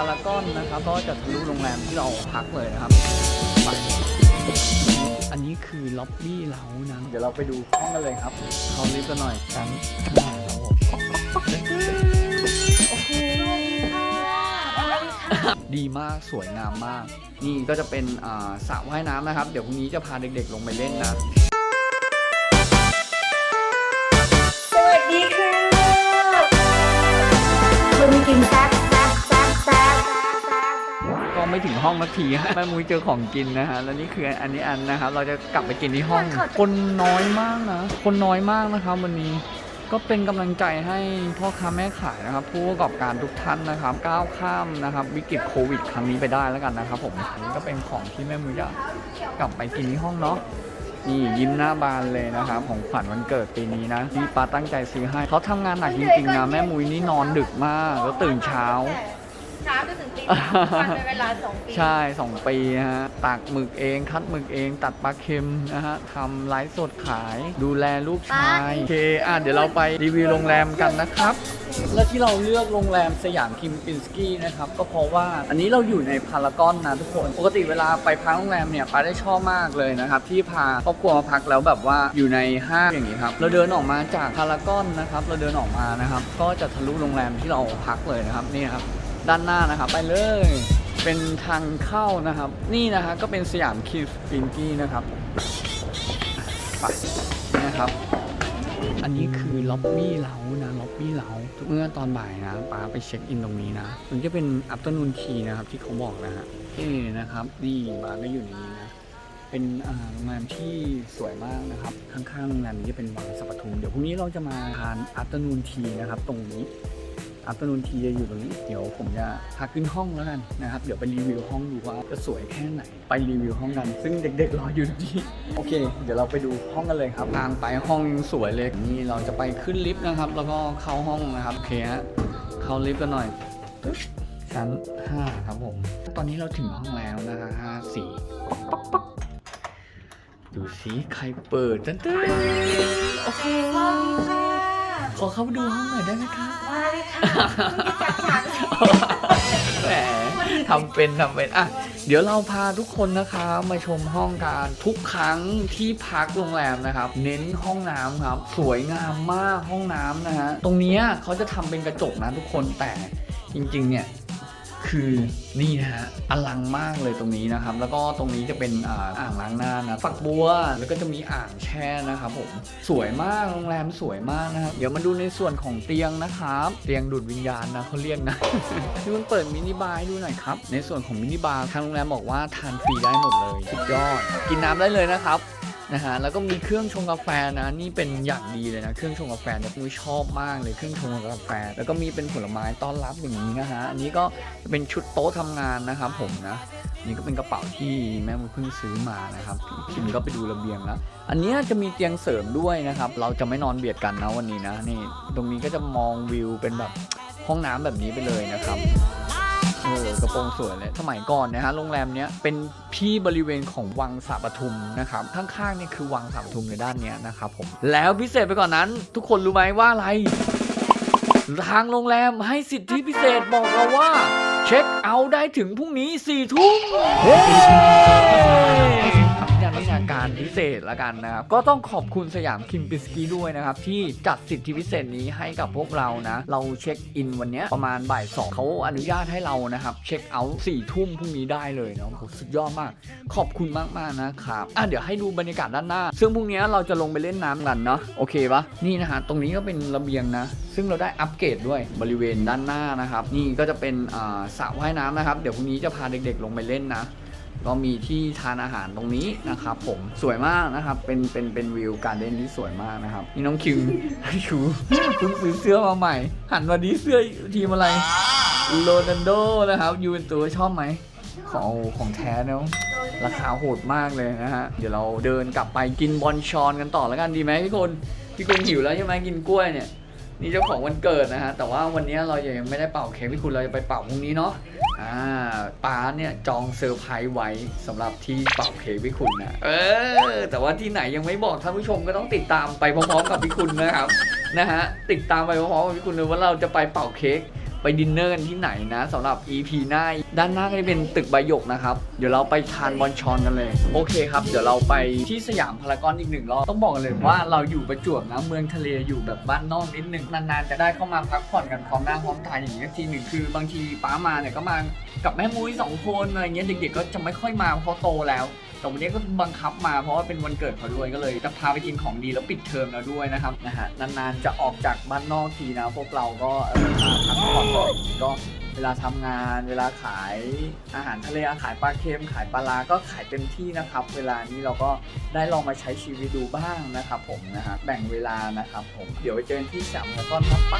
ารากอนนะครับ ก็จะทะลุโรงแรมที่เราพักเลยนะครับไปอันนี้คือล็อบบี้เรานะ เดี๋ยวเราไปดูห้องกันเลยครับ เขาลิฟต์กันหน่อยชั้นห้าครับผมดีมากสวยงามมาก นี่ก็จะเป็นสระว่ายน้ำนะครับ เดี๋ยวพรุ่งนี้จะพาเด็กๆลงไปเล่นนะ สวัสดีค่ะคุณกินแซ่บ ไม่ถึงห้องนาทีฮะแม่มุ้ยเจอของกินนะฮะ แล้วนี่คืออันนี้อันนะครับ เราจะกลับไปกินที่ห้อง คนน้อยมากนะ คนน้อยมากนะครับวันนี้ ก็เป็นกำลังใจให้พ่อค้าแม่ขายนะครับ ผู้ประกอบการทุกท่านนะครับ ก้าวข้ามนะครับ วิกฤตโควิด ครั้งนี้ไปได้แล้วกันนะครับผมอันนี้ก็เป็นของที่แม่มุ้ยจะกลับไปกินที่ห้องเนาะนี่ยิ้มหน้าบานเลยนะครับของขวัญวันเกิดปีนี้นะที่ป้าตั้งใจซื้อให้เขาทำงานหนักจริงๆนะแม่มุ้ยนี่นอนดึกมากแล้วตื่นเช้า เช้าจนถึงตีวันเป็นเวลาสองปีใช่2ปีฮะตากหมึกเอง คัดหมึกเอง ตัดปลาเค็มนะฮะทำไลฟ์สดขายดูแลลูกชายโอเคอะเดี๋ยวเราไปรีวิวโรงแรมกันนะครับ และที่เราเลือกโรงแรมสยามคิมปินสกี้นะครับก็เพราะว่าอันนี้เราอยู่ในพารากอนนะทุกคนปกติเวลาไปพักโรงแรมเนี่ยป้าได้ชอบมากเลยนะครับที่พาครอบครัวมาพักแล้วแบบว่าอยู่ในห้างอย่างนี้ครับเราเดินออกมาจากพารากอนนะครับเราเดินออกมานะครับก็จะทะลุโรงแรมที่เราพักเลยนะครับนี่ครับ ด้านหน้านะครับ ไปเลย เป็นทางเข้านะครับ นี่นะฮะก็เป็นสยามคิสปินกี้นะครับไปนี่นะครับ อันนี้คือล็อบบี้เรานะล็อบบี้เราเมื่อตอนบ่ายนะป้าไปเช็คอินตรงนี้นะ มันจะเป็นอั t เ r อร์นูนทีนะครับที่เขาบอกนะฮะนี่นะครับ นี่มาก็อยู่ในนี้นะเป็นโรงแรมที่สวยมากนะครับ ข้างๆโรงแรมนี้จะเป็นวังสัปทุมเดี๋ยวพรุ่งนี้เราจะมาทานอั t เ r อร์นูนทีนะครับ ตรงนี้ อั t เ r อร์นูนทีจะอยู่ตรงนี้ เดี๋ยวผมจะพาขึ้นห้องแล้วกันนะครับ เดี๋ยวไปรีวิวห้องดูว่าจะสวยแค่ไหน ไปรีวิวห้องกัน ซึ่งเด็กๆรออยู่ที่โอเค เดี๋ยวเราไปดูห้องกันเลยครับทางไปห้องสวยเลยนี่เราจะไปขึ้นลิฟต์นะครับ แล้วก็เข้าห้องนะครับโอเคฮะเข้าลิฟต์กันหน่อยชั้น 5 ครับผม ตอนนี้เราถึงห้องแล้วนะคะ5 4ป๊อกป๊อกดูสิใครเปิดตันเต้นโอ้โหสวัสดีค่ะ ขอเข้าไปดูห้องหน่อยได้ไหมคะมาเลยค่ะคุณจัดฉากแหมทำเป็นทำเป็นอะเดี๋ยวเราพาทุกคนนะคะมาชมห้องการทุกครั้งที่พักโรงแรมนะครับ เน้นห้องน้ำครับ สวยงามมากห้องน้ำนะฮะตรงเนี้ยเขาจะทำเป็นกระจกนะทุกคนแต่จริงๆเนี่ย คือนี่นะฮะอลังมากเลยตรงนี้นะครับ แล้วก็ตรงนี้จะเป็นอ่างล้างหน้านะฝักบัวแล้วก็จะมีอ่างแช่นะครับผมสวยมากโรงแรมสวยมากนะครับเดี๋ยวมาดูในส่วนของเตียงนะครับ เตียงดูดวิญญาณนะเขาเรียกนะที่มันเปิดมินิบาร์ให้ดูหน่อยครับในส่วนของมินิบาร์ทางโรงแรมบอกว่าทานฟรีได้หมดเลยสุดยอด กินน้ำได้เลยนะครับ นะฮะแล้วก็มีเครื่องชงกาแฟนะนี่เป็นอย่างดีเลยนะเครื่องชงกาแฟเนี่ยปุ้ยชอบมากเลยเครื่องชงกาแฟ แล้วก็มีเป็นผลไม้ต้อนรับอย่างนี้นะฮะอันนี้ก็จะเป็นชุดโต๊ะทำงานนะครับผมนะนี่ก็เป็นกระเป๋าที่แม่มุเพิ่งซื้อมานะครับคิมก็ไปดูระเบียงแล้วอันนี้จะมีเตียงเสริมด้วยนะครับ เราจะไม่นอนเบียดกันนะวันนี้นะนี่ตรงนี้ก็จะมองวิวเป็นแบบห้องน้ำแบบนี้ไปเลยนะครับ โอ้กระโปรงสวยเลยสมัยก่อนนะฮะโรงแรมเนี้ยเป็นที่บริเวณของวังสาปทุมนะครับข้างๆนี่คือวังสาปทุมในด้านเนี้ยนะครับผมแล้วพิเศษไปกว่อนนั้น ทุกคนรู้ไหมว่าอะไร ทางโรงแรมให้สิทธิพิเศษบอกเราว่า เช็คเอาท์ได้ถึงพรุ่งนี้สี่ทุ่ม การพิเศษละกันนะครับ ก็ต้องขอบคุณสยามคิมปิสกี้ด้วยนะครับ ที่จัดสิทธิพิเศษนี้ให้กับพวกเรานะ เราเช็คอินวันนี้ประมาณบ่ายสองเขาอนุญาตให้เรานะครับ เช็คเอาท์สี่ทุ่มพรุ่งนี้ได้เลยเนาะสุดยอดมาก ขอบคุณมากๆนะครับอะเดี๋ยวให้ดูบรรยากาศด้านหน้า ซึ่งพรุ่งนี้เราจะลงไปเล่นน้ำกันเนาะโอเคปะนี่นะฮะตรงนี้ก็เป็นระเบียงนะ ซึ่งเราได้อัปเกรดด้วยบริเวณด้านหน้านะครับ นี่ก็จะเป็นอ่าสระว่ายน้ำนะครับ เดี๋ยวพรุ่งนี้จะพาเด็กๆ ลงไปเล่นนะ ก็มีที่ทานอาหารตรงนี้นะครับผมสวยมากนะครับ เป็นเป็นเป็นวิวการเล่นที่สวยมากนะครับนี่น้องคิวคิวเพิ่งซื้อเสื้อมาใหม่ หันมาดีเสื้อทีมอะไรโรนัลโดนะครับยูเป็นตัวชอบไหมของของแท้เนาะราคาโหดมากเลยนะฮะ เดี๋ยวเราเดินกลับไปกินบอลชอนกันต่อแล้วกันดีไหมพี่คนพี่คนหิวแล้วใช่ไหมกินกล้วยเนี่ยนี่เจ้าของวันเกิดนะฮะแต่ว่าวันนี้เรายังไม่ได้เป่าเค้กพี่คุณเราจะไปเป่าพรุ่งนี้เนาะ อ่าป้าเนี่ยจองเซอร์ไพรส์ไว้สำหรับที่เป่าเค้กพี่คุณนะเออ แต่ว่าที่ไหนยังไม่บอกท่านผู้ชมก็ต้องติดตามไปพร้อมๆกับพี่คุณนะครับนะฮะติดตามไปพร้อมๆกับพี่คุณเลยว่าเราจะไปเป่าเค้ก ไปดินเนอร์กันที่ไหนนะสำหรับ EP หน้า ด้านหน้าก็จะเป็นตึกใบหยกนะครับ เดี๋ยวเราไปทานบอลชอนกันเลย โอเคครับ เดี๋ยวเราไปที่สยามพารากอนอีกหนึ่งรอบต้องบอกกันเลยว่าเราอยู่ประจวบนะเมืองทะเลอยู่แบบบ้านนอกนิดหนึ่งนานๆจะได้เข้ามาพักผ่อนกันพร้อมหน้าพร้อมตาอย่างนี้ทีหนึ่งคือบางทีป้ามาเนี่ยก็มากับแม่มุ้ยสองคนอะไรเงี้ยเด็กๆก็จะไม่ค่อยมาเพราะโตแล้ว แต่วันนี้ก็บังคับมาเพราะว่าเป็นวันเกิดเขาด้วยก็เลยจะพาไปกินของดีแล้วปิดเทอมแล้วด้วยนะครับนะฮะนานๆจะออกจากบ้านนอกทีนะพวกเราก็เออมาพักผ่อนหน่อยก็เวลาทำงานเวลาขายอาหารทะเลขายปลาเค็มขายปลาร้าก็ขายเต็มที่นะครับ เวลานี้เราก็ได้ลองมาใช้ชีวิตดูบ้างนะครับผมนะฮะแบ่งเวลานะครับผมเดี๋ยวไปเจอกันที่สามแล้วก็ครับไป